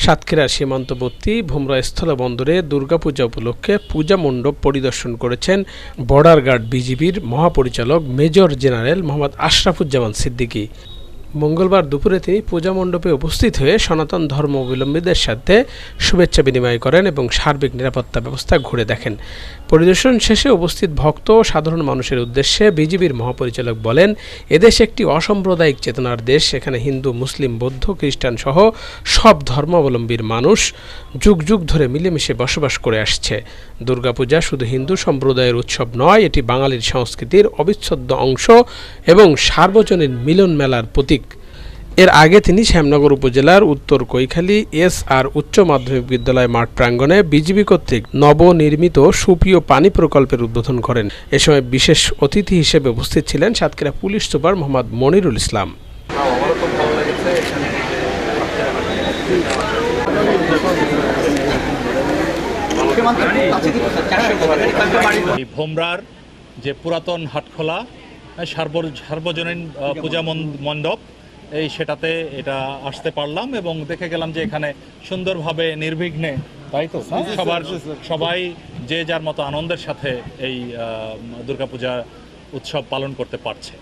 সাতক্ষীরার সীমান্তবর্তী ভোমরা স্থলবন্দরে দুর্গাপূজা উপলক্ষে পূজা মণ্ডপ পরিদর্শন করেছেন বর্ডার গার্ড বিজিবির মহাপরিচালক মেজর জেনারেল মোহাম্মদ আশরাফুজ্জামান সিদ্দিকী। মঙ্গলবার দুপুরে তিনি পূজা মণ্ডপে উপস্থিত হয়ে সনাতন ধর্ম ধর্মাবলম্বীদের সাথে শুভেচ্ছা বিনিময় করেন এবং সার্বিক নিরাপত্তা ব্যবস্থা ঘুরে দেখেন। পরিদর্শন শেষে উপস্থিত ভক্ত ও সাধারণ মানুষের উদ্দেশ্যে বিজিবির মহাপরিচালক বলেন, এদেশ একটি অসাম্প্রদায়িক চেতনার দেশ এখানে হিন্দু, মুসলিম, বৌদ্ধ, খ্রিস্টান সহ সব ধর্মাবলম্বীর মানুষ যুগ যুগ ধরে মিলেমিশে বসবাস করে আসছে। দুর্গাপূজা শুধু হিন্দু সম্প্রদায়ের উৎসব নয়, এটি বাঙালির সংস্কৃতির অবিচ্ছেদ্য অংশ এবং সার্বজনীন মিলন মেলার প্রতীক। এর আগে তিনি শ্যামনগর উপজেলার উত্তর কৈখালী এস আর উচ্চ মাধ্যমিক বিদ্যালয় মাঠ প্রাঙ্গণে বিজিবি কর্তৃক নবনির্মিত সুপ্রিয় পানি প্রকল্পের উদ্বোধন করেন। এ সময় বিশেষ অতিথি হিসেবে উপস্থিত ছিলেন সাতক্ষীরা পুলিশ সুপার মোহাম্মদ মনিরুল ইসলাম। ভোমরার যে পুরাতন হাটখোলা সার্ব- সার্বজনীন পূজা মণ্ডপ এই সেটাতে এটা আসতে পারলাম এবং দেখে গেলাম যে এখানে সুন্দরভাবে নির্বিঘ্নে তাই তো? সবার সবাই যে যার মতো আনন্দের সাথে এই দুর্গাপূজা উৎসব পালন করতে পারছে।